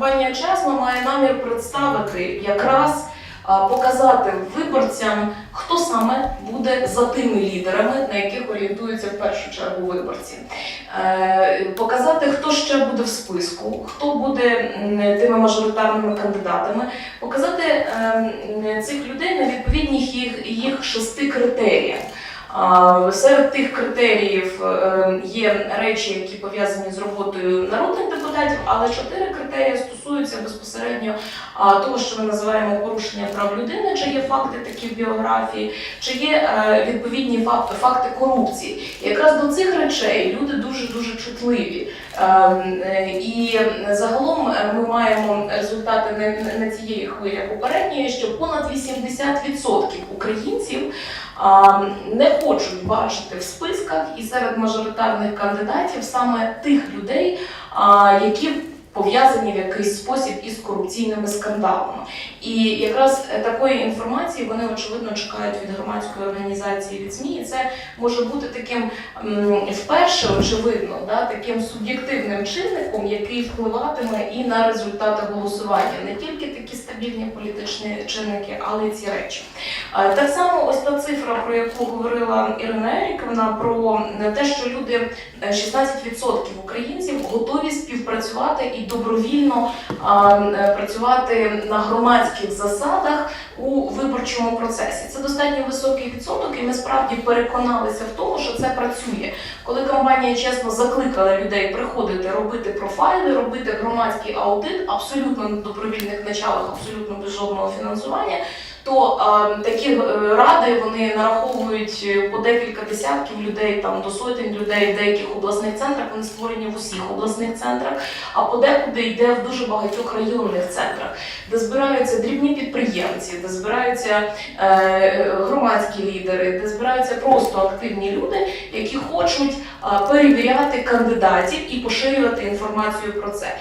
Компанія чесно має намір представити якраз показати виборцям, хто саме буде за тими лідерами, на яких орієнтуються в першу чергу виборці. Е, Показати, хто ще буде в списку, хто буде тими мажоритарними кандидатами, показати ем, цих людей на відповідних їх, їх шести критеріях. Серед тих критеріїв е, є речі, які пов'язані з роботою народних депутатів, але чотири критерії стосуються безпосередньо того, що ми називаємо порушення прав людини, чи є факти такі в біографії, чи є е, відповідні факти, факти корупції. Якраз до цих речей люди дуже дуже чутливі. Ем, е, І загалом ми маємо результати не, не цієї хвилі, попередньої, що понад 80% українців не хочуть бачити в списках і серед мажоритарних кандидатів саме тих людей, які пов'язані в якийсь спосіб із корупційними скандалами. І якраз е, такої інформації вони очевидно чекають від громадської організації від ЗМІ. І це може бути таким вперше, очевидно, да, таким суб'єктивним чинником, який впливатиме і на результати голосування, не тільки такі стабільні політичні чинники, але й ці речі. Е, Так само, ось та цифра, про яку говорила Ірина Еріківна, про е, те, що люди е, 16% українців готові співпрацювати і добровільно е, працювати на громадських засадах у виборчому процесі. Це достатньо високий відсоток, і ми справді переконалися в тому, що це працює. Коли компанія чесно закликала людей приходити, робити профайли, робити громадський аудит абсолютно на добровільних началах, абсолютно без жодного фінансування. То е, такі ради вони нараховують е, по декілька десятків людей, там до сотень людей в деяких обласних центрах. Вони створені в усіх обласних центрах, а подекуди йде в дуже багатьох районних центрах, де збираються дрібні підприємці, де збираються е, громадські лідери, де збираються просто активні люди, які хочуть е, перевіряти кандидатів і поширювати інформацію про це.